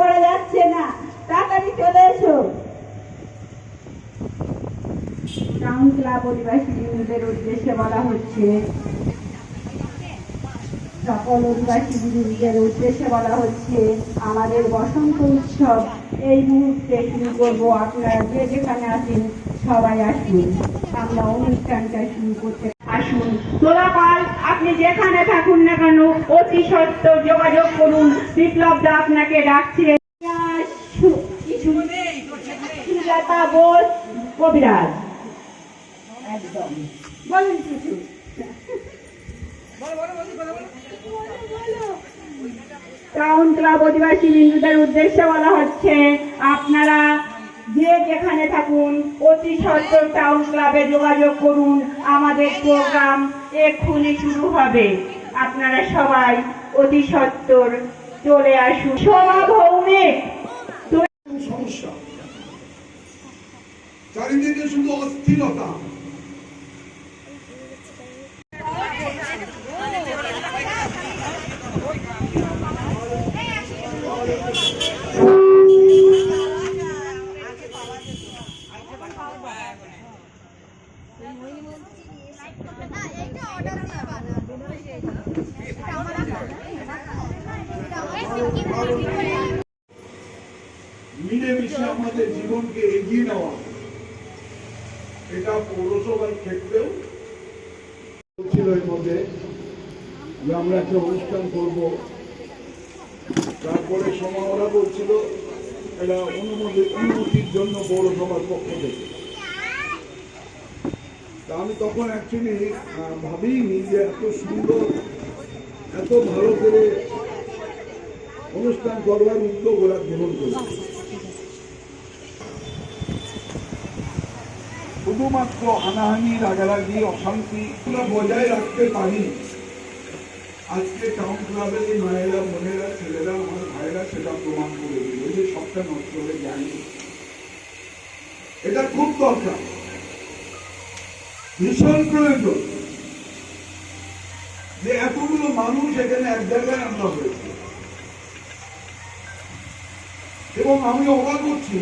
করা যাচ্ছে না। তাড়াতাড়ি চলে এসো। টাউন ক্লাব অধিবাসী বৃন্দদের উদ্দেশ্যে বলা হচ্ছে, সকল অধিবাসী বৃন্দদের উদ্দেশ্যে বলা হচ্ছে, আমাদের বসন্ত উৎসব এই মুহূর্তে শুরু করব। আপনারা যে যেখানে আছেন, সবাই আসুন। আমরা অনুষ্ঠানটা শুরু করতে আসুন। তোলাপাল আপনি যেখানে থাকুন না কেন, অতি সত্য যোগাযোগ করুন। বিপ্লব দা আপনাকে ডাকছে। টাউন ক্লাব অধিবাসী বিন্দুদের উদ্দেশ্যে বলা হচ্ছে, আপনারা যেখানে থাকুন অতি সত্তর টাউন ক্লাবে যোগাযোগ করুন। আমাদের প্রোগ্রাম এক্ষুনি শুরু হবে। আপনারা সবাই অতি সত্তর চলে আসুন। সোমা ভৌমিক। সমস্যা। চারিদিকে শুধু অস্থিরতা। আমাদের জীবনকে এগিয়ে নেওয়া এটা পৌরসভার ক্ষেত্রেও ছিল এর মধ্যে যে আমরা একটা অনুষ্ঠান করব। তারপরে সময় ওরা বলছিল, এটা অনুমতি অনুমতির জন্য পৌরসভার পক্ষ থেকে। তা আমি তখন অ্যাকচুয়ালি ভাবিনি যে এত সুন্দর, এত ভালো করে অনুষ্ঠান করবার উদ্যোগ ওরা গ্রহণ করেছে শুধুমাত্র হানাহানি রাগারাগি, অশান্তি বজায় রাখতে পারি আজকে টাউন ক্লাবের এই মায়েরা, বোনেরা, ছেলেরা, আমার ভাইরা সেটা প্রমাণ করে দিল যে সবটা নষ্ট হয়ে যায়নি। এটা খুব দরকার। ভীষণ প্রয়োজন। যে এতগুলো মানুষ এখানে এক জায়গায় আমরা হয়েছি। এবং আমি অবাক হচ্ছি